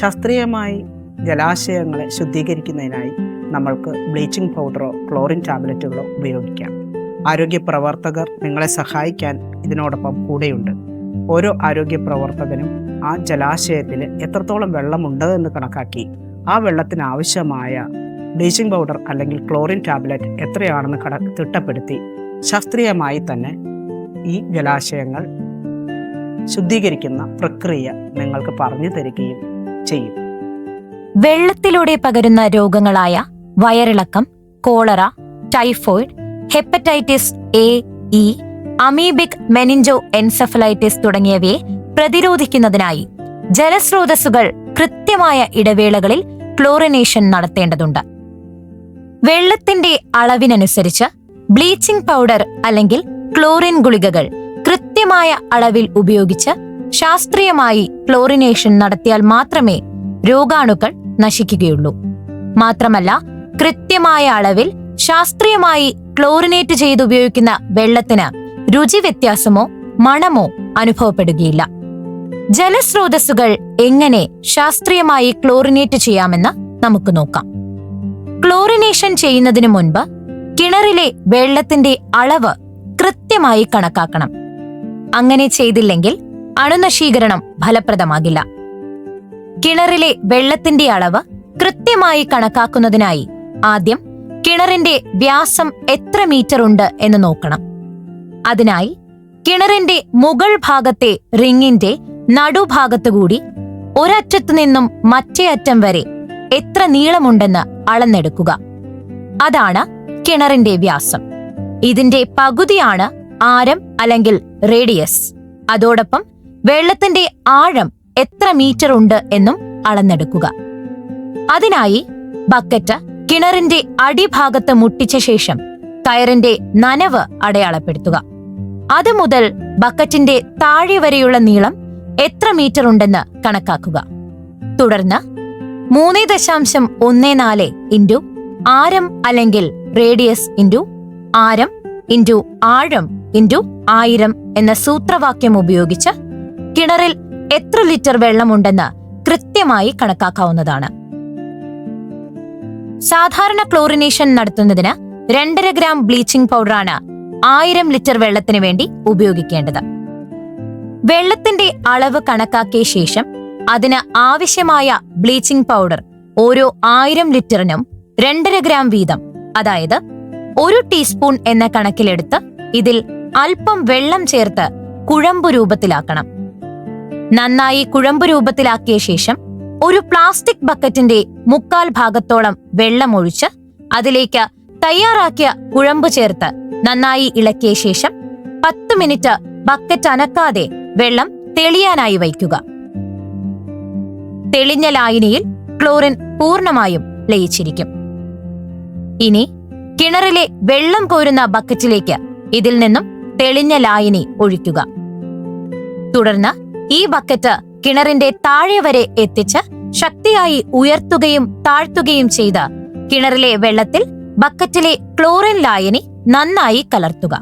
ശാസ്ത്രീയമായി ജലാശയങ്ങളെ ശുദ്ധീകരിക്കുന്നതിനായി നമ്മൾക്ക് bleaching പൗഡറോ chlorine ടാബ്ലറ്റുകളോ ഉപയോഗിക്കാം. ആരോഗ്യ പ്രവർത്തകർ നിങ്ങളെ സഹായിക്കാൻ ഇതിനോടൊപ്പം കൂടെയുണ്ട്. ഓരോ ആരോഗ്യ പ്രവർത്തകനും ആ ജലാശയത്തിൽ എത്രത്തോളം വെള്ളമുണ്ട് എന്ന് കണക്കാക്കി ആ വെള്ളത്തിന് ആവശ്യമായ ബ്ലീച്ചിങ് പൗഡർ അല്ലെങ്കിൽ ക്ലോറിൻ ടാബ്ലറ്റ് എത്രയാണെന്ന് കട തിട്ടപ്പെടുത്തി ശാസ്ത്രീയമായി തന്നെ ഈ ജലാശയങ്ങൾ ശുദ്ധീകരിക്കുന്ന പ്രക്രിയ നിങ്ങൾക്ക് പറഞ്ഞു തരികയും ചെയ്യും വെള്ളത്തിലൂടെ പകരുന്ന രോഗങ്ങളായ വയറിളക്കം cholera typhoid hepatitis A E amoebic meningoencephalitis തുടങ്ങിയവയെ പ്രതിരോധിക്കുന്നതിനായി ജലസ്രോതസ്സുകൾ കൃത്യമായ ഇടവേളകളിൽ ക്ലോറിനേഷൻ നടത്തേണ്ടതുണ്ട്. വെള്ളത്തിന്റെ അളവിനനുസരിച്ച് ബ്ലീച്ചിംഗ് പൗഡർ അല്ലെങ്കിൽ ക്ലോറിൻ ഗുളികകൾ കൃത്യമായ അളവിൽ ഉപയോഗിച്ച് ശാസ്ത്രീയമായി ക്ലോറിനേഷൻ നടത്തിയാൽ മാത്രമേ രോഗാണുക്കൾ നശിക്കുകയുള്ളൂ. മാത്രമല്ല കൃത്യമായ അളവിൽ ശാസ്ത്രീയമായി ക്ലോറിനേറ്റ് ചെയ്ത് ഉപയോഗിക്കുന്ന വെള്ളത്തിന് രുചി വ്യത്യാസമോ മണമോ അനുഭവപ്പെടുകയില്ല. ജലസ്രോതസ്സുകൾ എങ്ങനെ ശാസ്ത്രീയമായി ക്ലോറിനേറ്റ് ചെയ്യാമെന്ന് നമുക്ക് നോക്കാം. ക്ലോറിനേഷൻ ചെയ്യുന്നതിന് മുൻപ് കിണറിലെ വെള്ളത്തിന്റെ അളവ് കൃത്യമായി കണക്കാക്കണം. അങ്ങനെ ചെയ്തില്ലെങ്കിൽ അണുനശീകരണം ഫലപ്രദമാകില്ല. കിണറിലെ വെള്ളത്തിന്റെ അളവ് കൃത്യമായി കണക്കാക്കുന്നതിനായി ആദ്യം കിണറിന്റെ വ്യാസം എത്ര മീറ്റർ ഉണ്ട് എന്ന് നോക്കണം. അതിനായി കിണറിന്റെ മുകൾ ഭാഗത്തെ റിങ്ങിന്റെ നടുഭാഗത്തുകൂടി ഒരറ്റത്തു നിന്നും മറ്റേ അറ്റം വരെ എത്ര നീളമുണ്ടെന്ന് അളന്നെടുക്കുക. അതാണ് കിണറിന്റെ വ്യാസം. ഇതിന്റെ പകുതിയാണ് ആരം അല്ലെങ്കിൽ റേഡിയസ്. അതോടൊപ്പം വെള്ളത്തിന്റെ ആഴം എത്ര മീറ്റർ ഉണ്ട് എന്നും അളന്നെടുക്കുക. അതിനായി ബക്കറ്റ് കിണറിന്റെ അടിഭാഗത്ത് മുട്ടിച്ച ശേഷം കയറിന്റെ നനവ് അടയാളപ്പെടുത്തുക. അത് മുതൽ ബക്കറ്റിന്റെ താഴെ വരെയുള്ള നീളം എത്ര മീറ്റർ ഉണ്ടെന്ന് കണക്കാക്കുക. തുടർന്ന് മൂന്ന് ദശാംശം ഒന്ന് നാല് ഇന്റു ആരം അല്ലെങ്കിൽ റേഡിയസ് ഇന്റു ആരം ഇന്റു ആഴം ഇന്റു ആയിരം എന്ന സൂത്രവാക്യം ഉപയോഗിച്ച് കിണറിൽ എത്ര ലിറ്റർ വെള്ളമുണ്ടെന്ന് കൃത്യമായി കണക്കാക്കാവുന്നതാണ്. സാധാരണ ക്ലോറിനേഷൻ നടത്തുന്നതിന് രണ്ടര ഗ്രാം ബ്ലീച്ചിംഗ് പൗഡറാണ് ആയിരം ലിറ്റർ വെള്ളത്തിന് വേണ്ടി ഉപയോഗിക്കേണ്ടത്. വെള്ളത്തിന്റെ അളവ് കണക്കാക്കിയ ശേഷം അതിന് ആവശ്യമായ ബ്ലീച്ചിംഗ് പൗഡർ ഓരോ ആയിരം ലിറ്ററിനും രണ്ടര ഗ്രാം വീതം അതായത് ഒരു ടീസ്പൂൺ എന്ന കണക്കിലെടുത്ത് ഇതിൽ അല്പം വെള്ളം ചേർത്ത് കുഴമ്പ് രൂപത്തിലാക്കണം. നന്നായി കുഴമ്പ് രൂപത്തിലാക്കിയ ശേഷം ഒരു പ്ലാസ്റ്റിക് ബക്കറ്റിന്റെ മുക്കാൽ ഭാഗത്തോളം വെള്ളമൊഴിച്ച് അതിലേക്ക് തയ്യാറാക്കിയ കുഴമ്പ് ചേർത്ത് നന്നായി ഇളക്കിയ ശേഷം പത്ത് മിനിറ്റ് ബക്കറ്റ് അനക്കാതെ വെള്ളം തെളിയാനായി വയ്ക്കുക. തെളിഞ്ഞ ലായനിയിൽ ക്ലോറിൻ പൂർണമായും ലയിച്ചിരിക്കും. ഇനി കിണറിലെ വെള്ളം കോരുന്ന ബക്കറ്റിലേക്ക് ഇതിൽ നിന്നും തെളിഞ്ഞ ലായനി ഒഴിക്കുക. തുടർന്ന് ഈ ബക്കറ്റ് കിണറിന്റെ താഴെ വരെ എത്തിച്ച് ശക്തിയായി ഉയർത്തുകയും താഴ്ത്തുകയും ചെയ്ത് കിണറിലെ വെള്ളത്തിൽ ബക്കറ്റിലെ ക്ലോറിൻ ലായനി നന്നായി കലർത്തുക.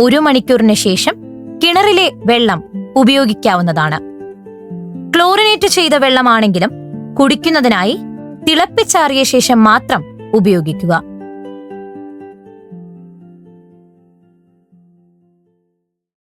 ഒരു മണിക്കൂറിന് ശേഷം കിണറിലെ വെള്ളം ഉപയോഗിക്കാവുന്നതാണ്. ക്ലോറിനേറ്റ് ചെയ്ത വെള്ളമാണെങ്കിലും കുടിക്കുന്നതിനായി തിളപ്പിച്ചാറിയ ശേഷം മാത്രം ഉപയോഗിക്കുക.